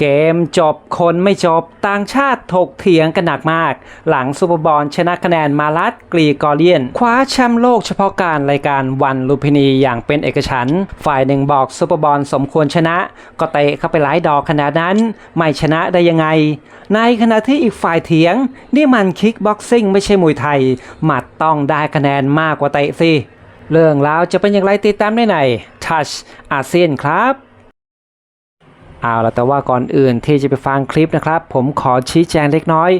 เกมจบคนไม่จบต่างชาติถกเถียงกันหนักมาก หลังซูเปอร์บอลชนะคะแนนมาลัดกรีกอเลียน คว้าแชมป์โลกเฉพาะการรายการวันลุพินีอย่างเป็นเอกฉันท์ฝ่ายหนึ่งบอกซูเปอร์บอลสมควรชนะ ก็เตะเข้าไปหลายดอกขนาดนั้น ไม่ชนะได้ยังไง ในขณะที่อีกฝ่ายเถียง นี่มันคิกบ็อกซิ่งไม่ใช่มวยไทย หมัดต้องได้คะแนนมากกว่าเตะสิเรื่องราวจะเป็นอย่างไรติดตามได้ใน Touch อาเซียนครับ เอาละแต่ว่าก่อนอื่นที่จะไปฟังคลิปนะครับ ผมขอชี้แจงเล็กน้อย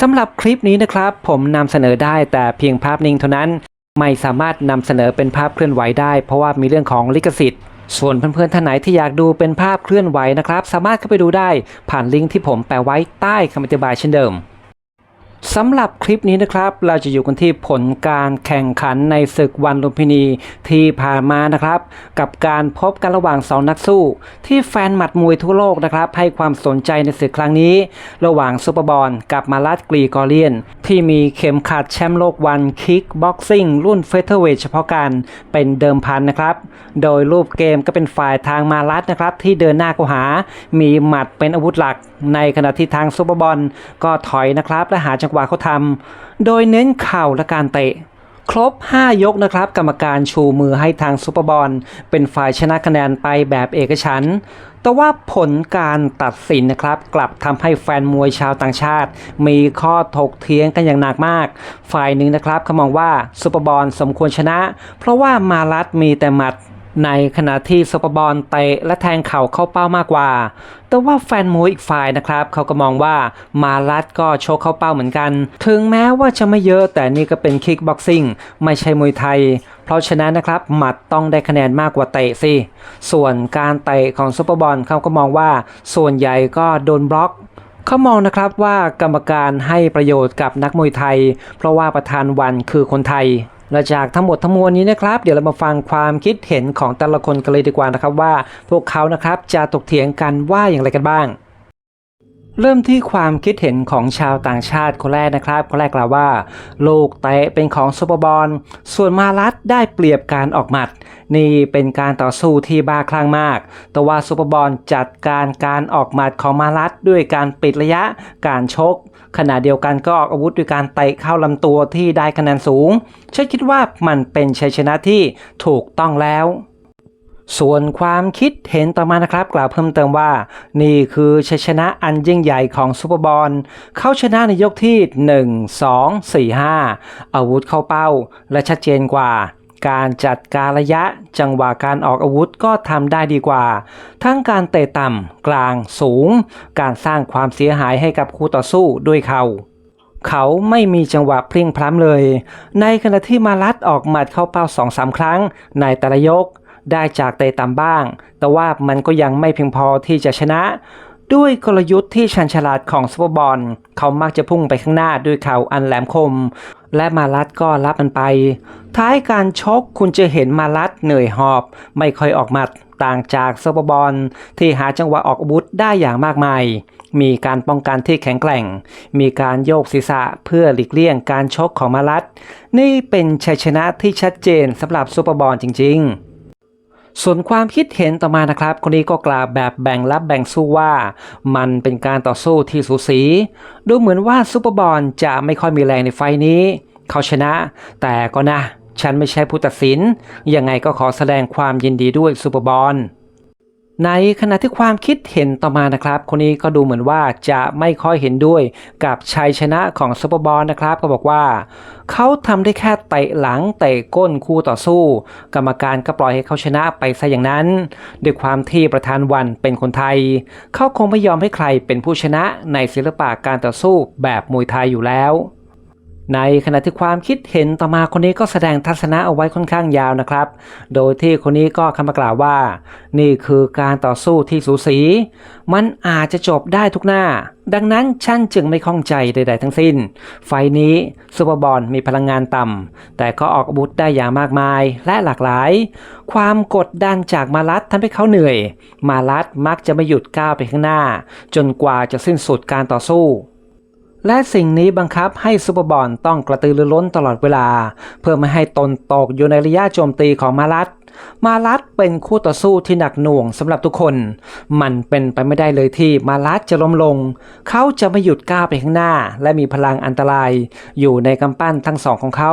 สำหรับคลิปนี้นะครับ ผมนำเสนอได้แต่เพียงภาพนิ่งเท่านั้น ไม่สามารถนำเสนอเป็นภาพเคลื่อนไหวได้ เพราะว่ามีเรื่องของลิขสิทธิ์ ส่วนเพื่อนๆท่านไหนที่อยากดูเป็นภาพเคลื่อนไหวนะครับ สามารถเข้าไปดูได้ผ่านลิงก์ที่ผมแปะไว้ใต้คำอธิบายเช่นเดิม สำหรับคลิปนี้นะครับ เราจะอยู่กันที่ผลการแข่งขันในศึกวันลุมพินีที่ผ่านมานะครับ กับการพบกันระหว่างสองนักสู้ ที่แฟนหมัดมวยทั่วโลกนะครับ ให้ความสนใจในศึกครั้งนี้ ระหว่างซูเปอร์บอลกับมาลัดกรีกอเลียน ที่มีเข็มขัดแชมป์โลกวันคิกบ็อกซิ่งรุ่นเฟเธอร์เวทเฉพาะการเป็นเดิมพันนะครับ โดยรูปเกมก็เป็นฝ่ายทางมาลัดนะครับ ที่เดินหน้าเข้าหา มีหมัดเป็นอาวุธหลัก ในขณะที่ทางซูเปอร์บอลก็ถอยนะครับ และหาจังหวะเขาทำโดยเน้นเข่าและการเตะครบ 5 ยกนะครับ กรรมการชูมือให้ทางซูเปอร์บอลเป็นฝ่ายชนะคะแนนไปแบบเอกฉันท์ แต่ว่าผลการตัดสินนะครับ กลับทำให้แฟนมวยชาวต่างชาติ มีข้อถกเถียงกันอย่างหนักมาก ฝ่ายหนึ่งนะครับเขามองว่าซูเปอร์บอลสมควรชนะ เพราะว่ามาลัดมีแต่หมัด ในขณะที่ซูเปอร์บอลเตะและแทงเข่าเข้าเป้ามากกว่า แต่ว่าแฟนมวยอีกฝ่ายนะครับ เขาก็มองว่ามาลัดก็โชกเข้าเป้าเหมือนกัน ถึงแม้ว่าจะไม่เยอะแต่นี่ก็เป็นคิกบ็อกซิ่งไม่ใช่มวยไทย เพราะฉะนั้นนะครับ หมัดต้องได้คะแนนมากกว่าเตะสิ ส่วนการเตะของซูเปอร์บอลเขาก็มองว่าส่วนใหญ่ก็โดนบล็อกเขามองนะครับว่ากรรมการให้ประโยชน์กับนักมวยไทย เพราะว่าประธานวันคือคนไทย และจากทั้งหมดทั้งมวลนี้นะครับ เดี๋ยวเรามาฟังความคิดเห็นของแต่ละคนกันเลยดีกว่านะครับว่า พวกเขานะครับจะตกเถียงกันว่าอย่างไรกันบ้าง เริ่มที่ความคิดเห็นของชาวต่างชาติคนแรกนะครับคนแรกกล่าวว่า โลกเตะเป็นของซูเปอร์บอลส่วนมาลัดได้เปรียบการออกหมัด นี่เป็นการต่อสู้ที่บ้าคลั่งมาก แต่ว่าซูเปอร์บอลจัดการการออกหมัดของมาลัดด้วยการปิดระยะการชก ขณะเดียวกันก็ออกอาวุธด้วยการเตะเข้าลำตัวที่ได้คะแนนสูงฉันคิดว่ามันเป็นชัยชนะที่ถูกต้องแล้วส่วนความคิดเห็นต่อมานะครับ กล่าวเพิ่มเติมว่า นี่คือชัยชนะอันยิ่งใหญ่ของซูเปอร์บอลเขาชนะในยกที่ 1 2 4 5 อาวุธเข้าเป้า และชัดเจนกว่า การจัดการระยะจังหวะการออกอาวุธก็ทำได้ดีกว่า ทั้งการเตะต่ำกลางสูง การสร้างความเสียหายให้กับคู่ต่อสู้ด้วยเข่าเขาไม่มีจังหวะพลิ้งพล้ำเลย ในขณะที่มาลัดออกหมัดเข้าเป้าสองสามครั้ง ในแต่ละยก ได้จากเตะต่ำบ้าง แต่ว่ามันก็ยังไม่เพียงพอที่จะชนะ ด้วยกลยุทธ์ที่ชันฉลาดของซูเปอร์บอลเขามักจะพุ่งไปข้างหน้าด้วยเข่าอันแหลมคม และมาลัดก็รับมันไป ท้ายการชกคุณจะเห็นมาลัดเหนื่อยหอบ ไม่ค่อยออกหมัดต่างจากซูเปอร์บอลที่หาจังหวะออกอาวุธได้อย่างมากมาย มีการป้องกันที่แข็งแกร่ง มีการโยกศีรษะเพื่อหลีกเลี่ยงการชกของมาลัด นี่เป็นชัยชนะที่ชัดเจนสำหรับซูเปอร์บอลจริง ๆ ส่วนความคิดเห็นต่อมานะครับ คนนี้ก็กล่าวแบบแบ่งรับแบ่งสู้ว่า มันเป็นการต่อสู้ที่สูสี ดูเหมือนว่าซูเปอร์บอลจะไม่ค่อยมีแรงในไฟนี้ เขาชนะ แต่ก็นะ ฉันไม่ใช่ผู้ตัดสิน ยังไงก็ขอแสดงความยินดีด้วยซูเปอร์บอล ในขณะที่ความคิดเห็นต่อมานะครับ คนนี้ก็ดูเหมือนว่าจะไม่ค่อยเห็นด้วยกับชัยชนะของซูเปอร์บอลนะครับ ก็บอกว่าเขาทำได้แค่เตะหลังเตะก้นคู่ต่อสู้ กรรมการก็ปล่อยให้เขาชนะไปซะอย่างนั้น ด้วยความที่ประธานวันเป็นคนไทย เขาคงไม่ยอมให้ใครเป็นผู้ชนะในศิลปะการต่อสู้แบบมวยไทยอยู่แล้ว ในขณะที่ความคิดเห็นต่อมาคนนี้ก็แสดงทัศนะเอาไว้ค่อนข้างยาวนะครับ โดยที่คนนี้ก็คำากล่าวว่า นี่คือการต่อสู้ที่สูสี มันอาจจะจบได้ทุกหน้า ดังนั้นฉันจึงไม่ข้องใจใด ๆ ทั้งสิ้น ไฟนี้ซูเปอร์บอลมีพลังงานต่ำแต่ก็ออกอาวุธได้อย่างมากมายและหลากหลาย ความกดดันจากมาลัดทำให้เขาเหนื่อย มาลัดมักจะไม่หยุดก้าวไปข้างหน้า จนกว่าจะสิ้นสุดการต่อสู้ และสิ่งนี้บังคับให้ซูเปอร์บอลต้องกระตือรือร้นตลอดเวลา เพื่อไม่ให้ตนตกอยู่ในระยะโจมตีของมาลัด มาลัดเป็นคู่ต่อสู้ที่หนักหน่วงสำหรับทุกคน มันเป็นไปไม่ได้เลยที่มาลัดจะล้มลง เขาจะไม่หยุดก้าวไปข้างหน้า และมีพลังอันตราย อยู่ในกำปั้นทั้งสองของเขา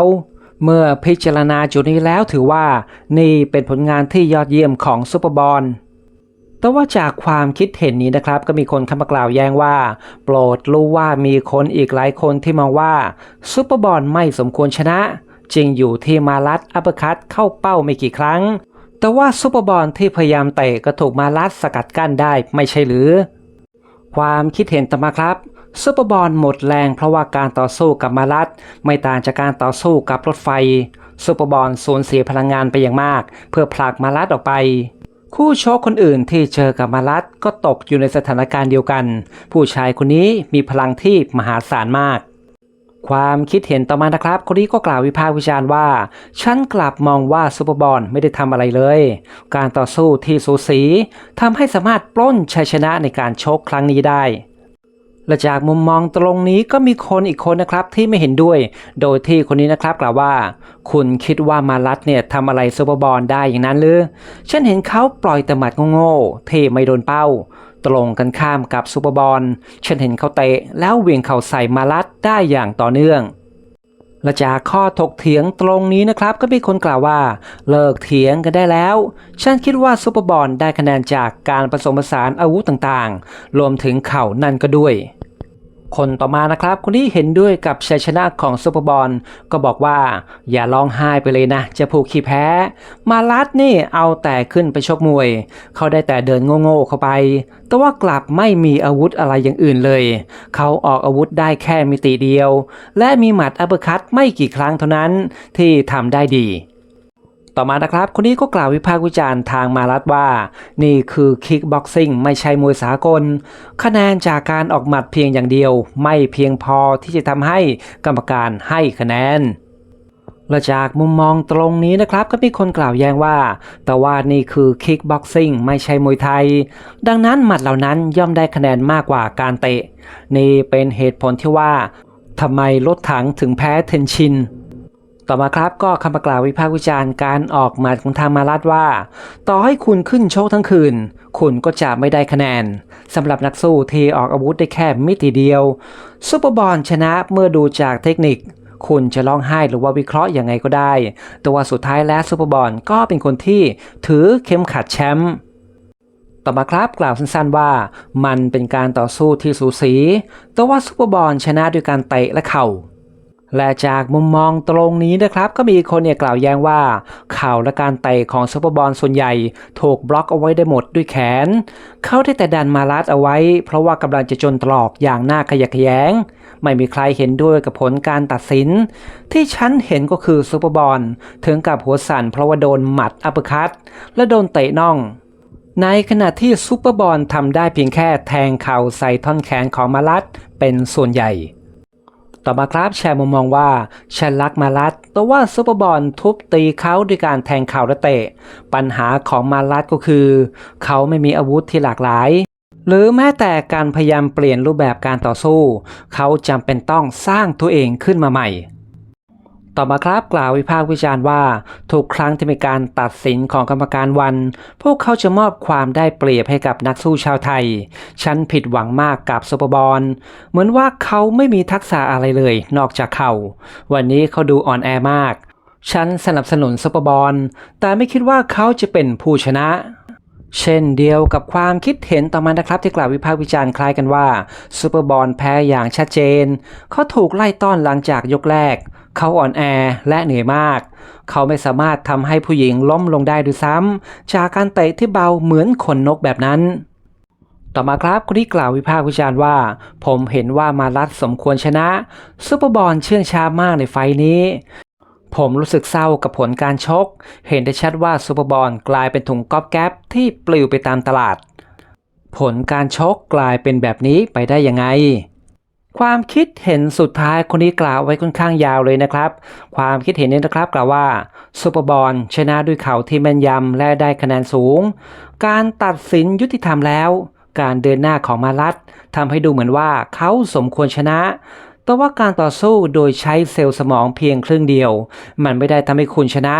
เมื่อพิจารณาจุดนี้แล้วถือว่า นี่เป็นผลงานที่ยอดเยี่ยมของซูเปอร์บอล แต่ว่าจากความคิดเห็นนี้นะครับก็มีคนเข้ามากล่าวแย้งว่า โปรดรู้ว่ามีคนอีกหลายคนที่มองว่าซูเปอร์บอลไม่สมควรชนะจริงอยู่ที่มาลัดอัปเปอร์คัตเข้าเป้าไม่กี่ครั้ง แต่ว่าซูเปอร์บอลที่พยายามเตะก็ถูกมาลัดสกัดกั้นได้ไม่ใช่หรือ ความคิดเห็นต่อมาครับซูเปอร์บอลหมดแรงเพราะว่าการต่อสู้กับมาลัดไม่ต่างจากการต่อสู้กับรถไฟซูเปอร์บอลสูญเสียพลังงานไปอย่างมาก เพื่อผลักมาลัดออกไป คู่ชกคนอื่นที่เจอกับมาลัตก็ตกอยู่ในสถานการณ์เดียวกัน ผู้ชายคนนี้มีพลังที่มหาศาลมาก ความคิดเห็นต่อมานะครับ คนนี้ก็กล่าววิพากษ์วิจารณ์ว่า ฉันกลับมองว่าซูเปอร์บอลไม่ได้ทำอะไรเลย การต่อสู้ที่สูสีทำให้สามารถปล้นชัยชนะในการชกครั้งนี้ได้ และจากมุมมองตรงนี้ก็มีคนอีกคนนะครับที่ไม่เห็นด้วย โดยที่คนนี้นะครับกล่าวว่า คุณคิดว่ามาลัดเนี่ยทำอะไรซูเปอร์บอลได้อย่างนั้นหรือฉันเห็นเขาปล่อยแต่หมัดโง่ๆเทไม่โดนเป้า ตรงกันข้ามกับซูเปอร์บอลฉันเห็นเขาเตะแล้วเวียงเข่าใส่มาลัดได้อย่างต่อเนื่องและจากข้อถกเถียงตรงนี้นะครับ ก็มีคนกล่าวว่า เลิกเถียงกันได้แล้ว ฉันคิดว่าซูเปอร์บอลได้คะแนนจากการผสมผสานอาวุธต่างๆ รวมถึงเข่านั่นก็ด้วย คนต่อมานะครับคนที่เห็นด้วยกับชัยชนะของซูเปอร์บอลก็บอกว่า อย่าร้องไห้ไปเลยนะจะผูกขี้แพ้ มาลัดนี่เอาแต่ขึ้นไปชกมวย เขาได้แต่เดินโง่ๆเข้าไป แต่ว่ากลับไม่มีอาวุธอะไรอย่างอื่นเลย เขาออกอาวุธได้แค่มิติเดียว และมีหมัดอัปเปอร์คัตไม่กี่ครั้งเท่านั้นที่ทำได้ดี ต่อมานะครับ คนนี้ก็กล่าววิพากษ์วิจารณ์ทางมาลัดว่า นี่คือคิกบ็อกซิ่งไม่ใช่มวยสากล คะแนนจากการออกหมัดเพียงอย่างเดียว ไม่เพียงพอที่จะทำให้กรรมการให้คะแนนและจากมุมมองตรงนี้นะครับก็มีคนกล่าวแย้งว่า แต่ว่านี่คือคิกบ็อกซิ่งไม่ใช่มวยไทย ดังนั้นหมัดเหล่านั้นย่อมได้คะแนนมากกว่าการเตะ นี่เป็นเหตุผลที่ว่าทำไมรถถังถึงแพ้เทนชิน ต่อมาครับก็คำประกล่าววิพากษ์วิจารณ์การออกหมัดของทางมาลัดว่า ต่อให้คุณขึ้นโชคทั้งคืน คุณก็จะไม่ได้คะแนนสำหรับนักสู้ที่ออกอาวุธได้แค่มิติเดียวซูเปอร์บอลชนะเมื่อดูจากเทคนิค คุณจะร้องไห้หรือว่าวิเคราะห์ยังไงก็ได้ แต่ว่าสุดท้ายแล้วซูเปอร์บอลก็เป็นคนที่ถือเข็มขัดแชมป์ต่อมาครับกล่าวสั้นๆว่ามันเป็นการต่อสู้ที่สูสีแต่ว่าซูเปอร์บอลชนะด้วยการเตะและเข่า และจากมุมมองตรงนี้นะครับ ก็มีคนเนี่ยกล่าวแย้งว่าเข่าและการเตะของซูเปอร์บอลส่วนใหญ่ ถูกบล็อกเอาไว้ได้หมดด้วยแขน เขาได้แต่ดันมาลัดเอาไว้ เพราะว่ากำลังจะจนตรอกอย่างน่าขยะแขยง ไม่มีใครเห็นด้วยกับผลการตัดสิน ที่ฉันเห็นก็คือซูเปอร์บอลถึงกับหัวสั่นเพราะว่าโดนหมัดอัปคัตและโดนเตะน่องในขณะที่ซูเปอร์บอลทำได้เพียงแค่แทงเข่าใส่ท่อนแขนของมาลัดเป็นส่วนใหญ่ ต่อมาครับแชร์มุมมองว่าฉันรักมาลัดแต่ว่าซูเปอร์บอลทุบตีเขาด้วยการแทงเข่าและเตะ ปัญหาของมาลัดก็คือ เขาไม่มีอาวุธที่หลากหลาย หรือแม้แต่การพยายามเปลี่ยนรูปแบบการต่อสู้ เขาจำเป็นต้องสร้างตัวเองขึ้นมาใหม่ ต่อมาครับกล่าววิพากษ์วิจารณ์ว่า ทุกครั้งที่มีการตัดสินของกรรมการวัน พวกเขาจะมอบความได้เปรียบให้กับนักสู้ชาวไทย ฉันผิดหวังมากกับซูเปอร์บอลเหมือนว่าเขาไม่มีทักษะอะไรเลย นอกจากเขา วันนี้เขาดูอ่อนแอมาก ฉันสนับสนุนซูเปอร์บอลแต่ไม่คิดว่าเขาจะเป็นผู้ชนะเช่นเดียวกับความคิดเห็นต่อมานะครับที่กล่าววิพากษ์วิจารณ์คล้ายกันว่าซูเปอร์บอลแพ้อย่างชัดเจนเขาถูกไล่ต้อนหลังจากยกแรก เขาอ่อนแอและเหนื่อยมาก เขาไม่สามารถทำให้ผู้หญิงล้มลงได้ด้วยซ้ำจากการเตะที่เบาเหมือนขนนกแบบนั้น ต่อมาครับคนที่กล่าววิพากษ์วิจารณ์ว่า ผมเห็นว่ามาลัดสมควรชนะซูเปอร์บอลเชื่องช้ามากในไฟล์นี้ผมรู้สึกเศร้ากับผลการชก เห็นได้ชัดว่าซูเปอร์บอลกลายเป็นถุงก๊อบแก๊บที่ปลิวไปตามตลาด ผลการชกกลายเป็นแบบนี้ไปได้ยังไง ความคิดเห็นสุดท้ายคนนี้กล่าวไว้ค่อนข้างยาวเลยนะครับ ความคิดเห็นนี้นะครับกล่าวว่าซูเปอร์บอลชนะด้วยเข่าที่แม่นยำและได้คะแนนสูง การตัดสินยุติธรรมแล้ว การเดินหน้าของมาลัดทำให้ดูเหมือนว่าเขาสมควรชนะ แต่ว่าการต่อสู้โดยใช้เซลล์สมองเพียงครึ่งเดียว มันไม่ได้ทำให้คุณชนะ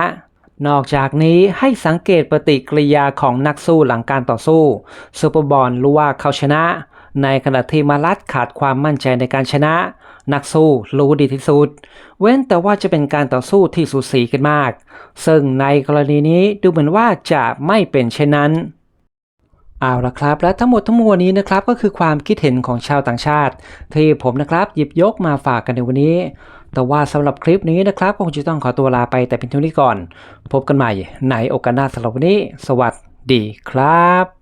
นอกจากนี้ให้สังเกตปฏิกิริยาของนักสู้หลังการต่อสู้ซูเปอร์บอลรู้ว่าเขาชนะ ในขณะที่มารัดขาดความมั่นใจในการชนะ นักสู้รู้ดีที่สุด เว้นแต่ว่าจะเป็นการต่อสู้ที่สูสีกันมาก ซึ่งในกรณีนี้ดูเหมือนว่าจะไม่เป็นเช่นนั้นเอาละครับ และทั้งหมดทั้งมวลนี้นะครับก็คือความคิดเห็นของชาวต่างชาติ ที่ผมนะครับหยิบยกมาฝากกันในวันนี้ แต่ว่าสำหรับคลิปนี้นะครับก็คงจะต้องขอตัวลาไปแต่เพียงเท่านี้ก่อน พบกันใหม่ในโอกาสหน้าสำหรับวันนี้ สวัสดีครับ